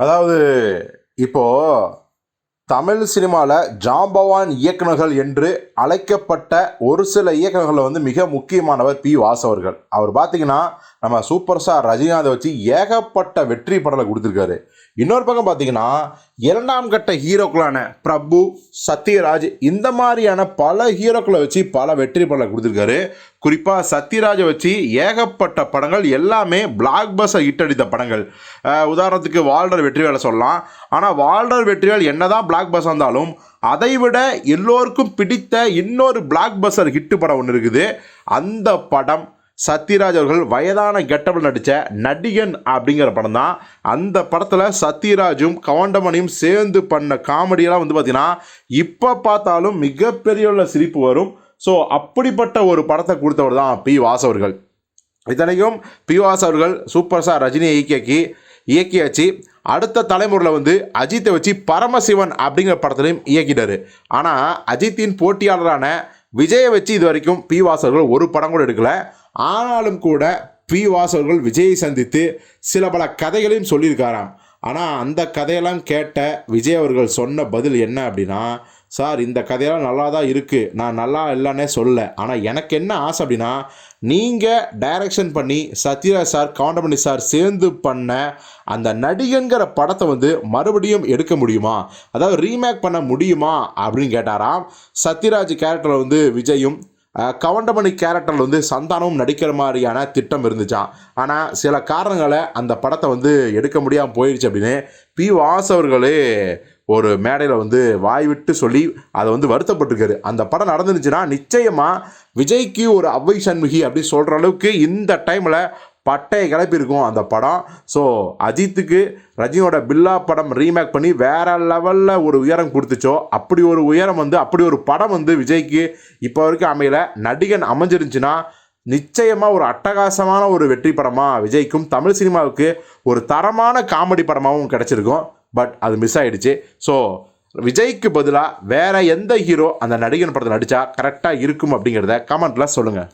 அதாவது இப்போ தமிழ் சினிமாவில் ஜாம்பவான் இயக்குனர்கள் என்று அழைக்கப்பட்ட ஒரு சில இயக்குனர்களில் வந்து மிக முக்கியமானவர் பி வாசவர்கள் அவர் பார்த்தீங்கன்னா நம்ம சூப்பர் ஸ்டார் ரஜினிகாந்தை வச்சு ஏகப்பட்ட வெற்றி படலை கொடுத்துருக்காரு. இன்னொரு பக்கம் பார்த்தீங்கன்னா இரண்டாம் கட்ட ஹீரோக்களான பிரபு சத்யராஜ் இந்த மாதிரியான பல ஹீரோக்களை வச்சு பல வெற்றி படலை கொடுத்துருக்காரு. குறிப்பாக சத்யராஜை வச்சு ஏகப்பட்ட படங்கள் எல்லாமே பிளாக் பஸ்ஸை ஹிட் படங்கள். உதாரணத்துக்கு வால்டர் வெற்றிவேலை சொல்லலாம். ஆனால் வால்டர் வெற்றிவேல் என்னதான் பிளாக் பஸ் வந்தாலும் அதை விட எல்லோருக்கும் பிடித்த இன்னொரு பிளாக் பஸ்ஸர் ஹிட்டு படம் ஒன்று இருக்குது. அந்த படம் சத்யராஜ் அவர்கள் வயதான கெட்டபிள் நடித்த நடிகன் அப்படிங்கிற படம் தான் அந்த படத்தில் சத்யராஜும் கவுண்டமணியும் சேர்ந்து பண்ண காமெடியெல்லாம் வந்து பார்த்திங்கன்னா இப்போ பார்த்தாலும் மிகப்பெரிய உள்ள சிரிப்பு வரும். ஸோ அப்படிப்பட்ட ஒரு படத்தை கொடுத்தவர் தான் பி வாஸ் அவர்கள். இத்தனைக்கும் பி வாஸ் அவர்கள் சூப்பர் ஸ்டார் ரஜினியை இயக்கியாக்கி இயக்கியாச்சு. அடுத்த தலைமுறையில் வந்து அஜித்தை வச்சு பரமசிவன் அப்படிங்கிற படத்துலையும் இயக்கிட்டாரு. ஆனால் அஜித்தின் போட்டியாளரான விஜயை வச்சு இது வரைக்கும் பி வாஸ் அவர்கள் ஒரு படம் கூட எடுக்கலை. ஆனாலும் கூட பி வாஸ் அவர்கள் விஜயை சந்தித்து சில பல கதைகளையும் சொல்லியிருக்காராம். ஆனால் அந்த கதையெல்லாம் கேட்ட விஜய் அவர்கள் சொன்ன பதில் என்ன அப்படின்னா சார் இந்த கதையெல்லாம் நல்லா தான் இருக்குது நான் நல்லா இல்லைன்னே சொல்ல ஆனால் எனக்கு என்ன ஆசை அப்படின்னா நீங்கள் டைரக்ஷன் பண்ணி சத்யராஜ் சார் கவுண்டமணி சார் சேர்ந்து பண்ண அந்த நடிகன்கிற படத்தை வந்து மறுபடியும் எடுக்க முடியுமா? அதாவது ரீமேக் பண்ண முடியுமா? அப்படின்னு கேட்டாராம். சத்யராஜ் கேரக்டரில் வந்து விஜயும் கவண்டமணி கேரக்டரில் வந்து சந்தானமும் நடிக்கிற மாதிரியான திட்டம் இருந்துச்சாம். ஆனால் சில காரணங்களை அந்த படத்தை வந்து எடுக்க முடியாமல் போயிடுச்சு அப்படின்னு பி வாஸ் அவர்களே ஒரு மேடையில் வந்து வாய் விட்டு சொல்லி அதை வந்து வருத்தப்பட்டிருக்காரு. அந்த படம் நடந்துருச்சுன்னா நிச்சயமாக விஜய்க்கு ஒரு அவ்வை சண்முகி அப்படின்னு சொல்கிற அளவுக்கு இந்த டைமில் பட்டையை கிளப்பியிருக்கும் அந்த படம். ஸோ அஜித்துக்கு ரஜினியோட பில்லா படம் ரீமேக் பண்ணி வேறு லெவலில் ஒரு உயரம் கொடுத்துச்சோ அப்படி ஒரு உயரம் வந்து அப்படி ஒரு படம் வந்து விஜய்க்கு இப்போ வரைக்கும் அமையல. நடிகன் அமைஞ்சிருந்துச்சுன்னா நிச்சயமாக ஒரு அட்டகாசமான ஒரு வெற்றி படமாக விஜய்க்கும் தமிழ் சினிமாவுக்கு ஒரு தரமான காமெடி படமாகவும் கிடச்சிருக்கும். பட் அது மிஸ் ஆகிடுச்சு ஸோ விஜய்க்கு பதிலாக வேற எந்த ஹீரோ அந்த நடிகன் படத்தில் நடித்தா கரெக்டாக இருக்கும் அப்படிங்கிறத கமெண்ட்டில் சொல்லுங்கள்